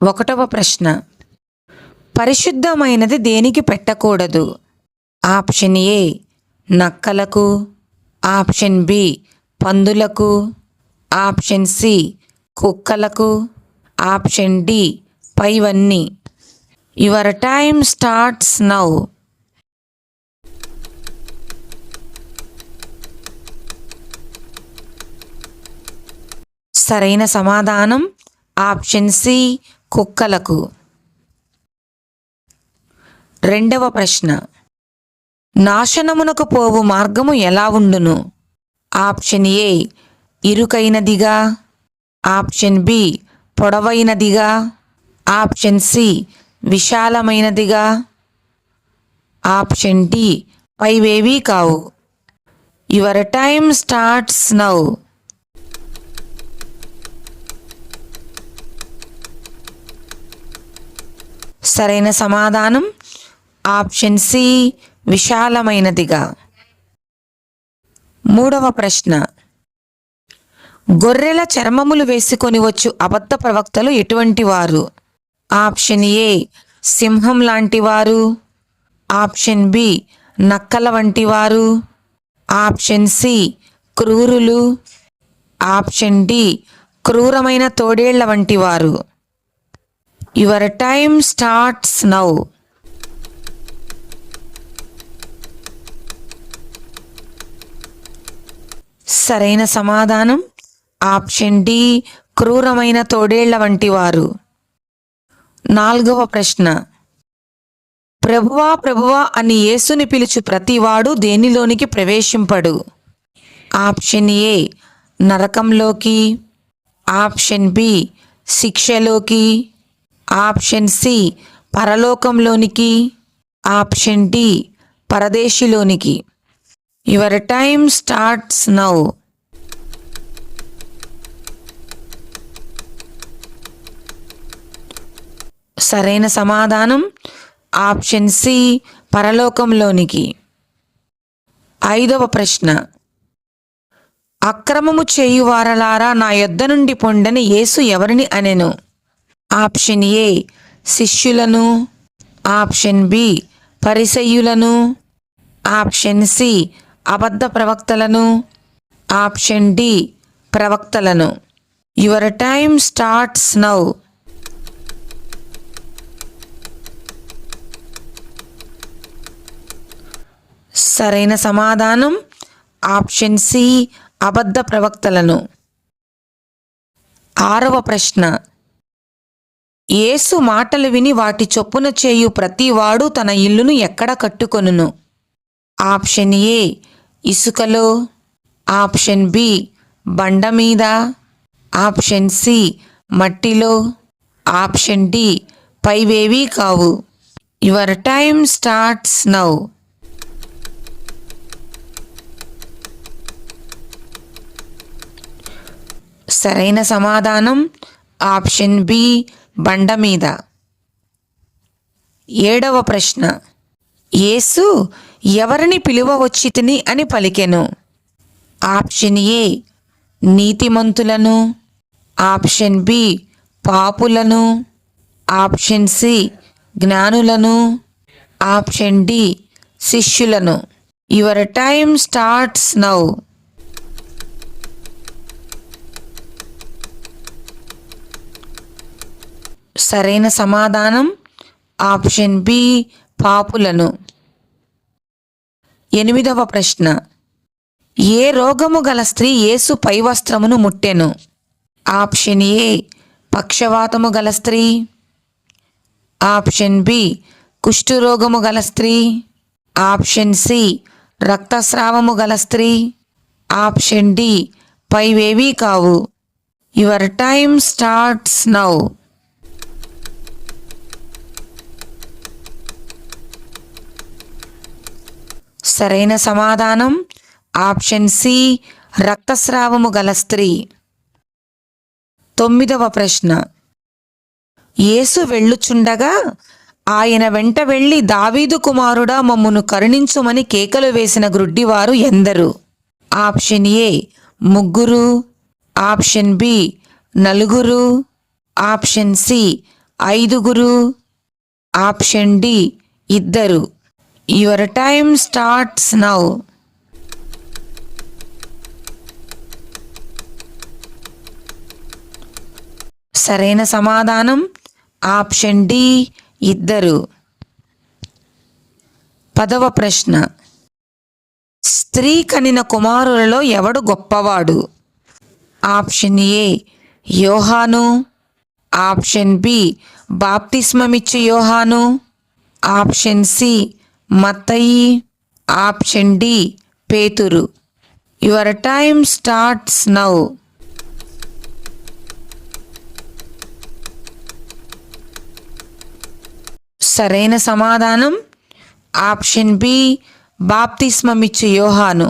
ఒకటవ ప్రశ్న. పరిశుద్ధమైనది దేనికి పెట్టకూడదు? ఆప్షన్ ఏ నక్కలకు. ఆప్షన్ బి పందులకు. ఆప్షన్ సి కుక్కలకు. ఆప్షన్ డి పైవన్నీ. యువర్ టైమ్ స్టార్ట్స్ నౌ సరైన సమాధానం ఆప్షన్ సి కుక్కలకు. రెండవ ప్రశ్న. నాశనమునకు పోవు మార్గము ఎలా ఉండును? ఆప్షన్ ఏ ఇరుకైనదిగా. ఆప్షన్ బి పొడవైనదిగా. ఆప్షన్ సి విశాలమైనదిగా. ఆప్షన్ డి పైవేవీ కావు. యువర్ టైమ్ స్టార్ట్స్ నౌ సరైన సమాధానం. ఆప్షన్ సి విశాలమైనదిగా. మూడవ ప్రశ్న. గొర్రెల చర్మములు వేసుకొని వచ్చు అబద్ధ ప్రవక్తలు ఎటువంటి వారు? ఆప్షన్ ఏ సింహం లాంటి వారు. ఆప్షన్ బి నక్కల వంటి వారు. ఆప్షన్ సి క్రూరులు. ఆప్షన్ డి క్రూరమైన తోడేళ్ళ వంటి వారు. Your time starts now. సరైన సమాధానం ఆప్షన్ డి క్రూరమైన తోడేళ్ళ వంటి వారు నాలుగవ ప్రశ్న. ప్రభువా ప్రభువా అని యేసుని పిలుచు ప్రతివాడు దేనిలోనికి ప్రవేశింపడు? ఆప్షన్ ఏ నరకంలోకి. ఆప్షన్ బి శిక్షలోకి. ఆప్షన్ సి పరలోకంలోనికి. Option D పరదేశిలోనికి. Your time starts now. సరైన సమాధానం? ఆప్షన్ సి పరలోకంలోనికి. ఐదవ ప్రశ్న. అక్రమము చేయువారలారా నా యొద్ద నుండి పొండని యేసు ఎవరిని అనెను? ఆప్షన్ ఏ శిష్యులను. ఆప్షన్ బి పరిసయ్యులను. ఆప్షన్ సి అబద్ధ ప్రవక్తలను. ఆప్షన్ డి ప్రవక్తలను. Your time starts now. సరైన సమాధానం ఆప్షన్ సి అబద్ధ ప్రవక్తలను. ఆరవ ప్రశ్న. యేసు మాటలు విని వాటి చొప్పున చేయు ప్రతివాడు తన ఇల్లును ఎక్కడ కట్టుకొనును? ఆప్షన్ ఏ ఇసుకలో. ఆప్షన్ బి బండ మీద. ఆప్షన్ సి మట్టిలో. ఆప్షన్ డి పైవేవీ కావు. Your time starts now. సరైన సమాధానం ఆప్షన్ బి బండ మీద. ఏడవ ప్రశ్న. యేసు ఎవరిని పిలువ వచ్చితిని అని పలికెను. ఆప్షన్ ఏ నీతిమంతులను. ఆప్షన్ బి పాపులను. ఆప్షన్ సి జ్ఞానులను. ఆప్షన్ డి శిష్యులను. Your time starts now. సరైన సమాధానం? ఆప్షన్ బి పాపులను. ఎనిమిదవ ప్రశ్న. ఏ రోగము గల స్త్రీ యేసు పై వస్త్రమును ముట్టెను? ఆప్షన్ ఏ పక్షవాతము గల స్త్రీ. ఆప్షన్ బి కుష్ఠురోగము గల స్త్రీ. ఆప్షన్ సి రక్తస్రావము గల స్త్రీ. ఆప్షన్ డి పైవేవీ కావు. Your time starts now. సరైన సమాధానం. ఆప్షన్ సి రక్తస్రావము గల స్త్రీ. తొమ్మిదవ ప్రశ్న. యేసు వెళ్ళుచుండగా ఆయన వెంట వెళ్ళి దావీదు కుమారుడా మమ్మును కరుణించుమని కేకలు వేసిన గ్రుడ్డివారు ఎందరు? ఆప్షన్ ఏ ముగ్గురు. ఆప్షన్ బి నలుగురు. ఆప్షన్ సి ఐదుగురు. ఆప్షన్ డి ఇద్దరు. యువర్ టైమ్ స్టార్ట్స్ నౌ సరైన సమాధానం ఆప్షన్ డి ఇద్దరు. పదవ ప్రశ్న. స్త్రీ కనిన కుమారులలో ఎవడు గొప్పవాడు? ఆప్షన్ ఏ యోహాను. ఆప్షన్ బి బాప్తిస్మమిచ్చు యోహాను. ఆప్షన్ సి మత్తయి ఆప్షన్ డి పేతురు. యువర్ టైమ్ స్టార్ట్స్ నౌ సరైన సమాధానం? ఆప్షన్ బి బాప్తిస్మమిచ్చు యోహాను.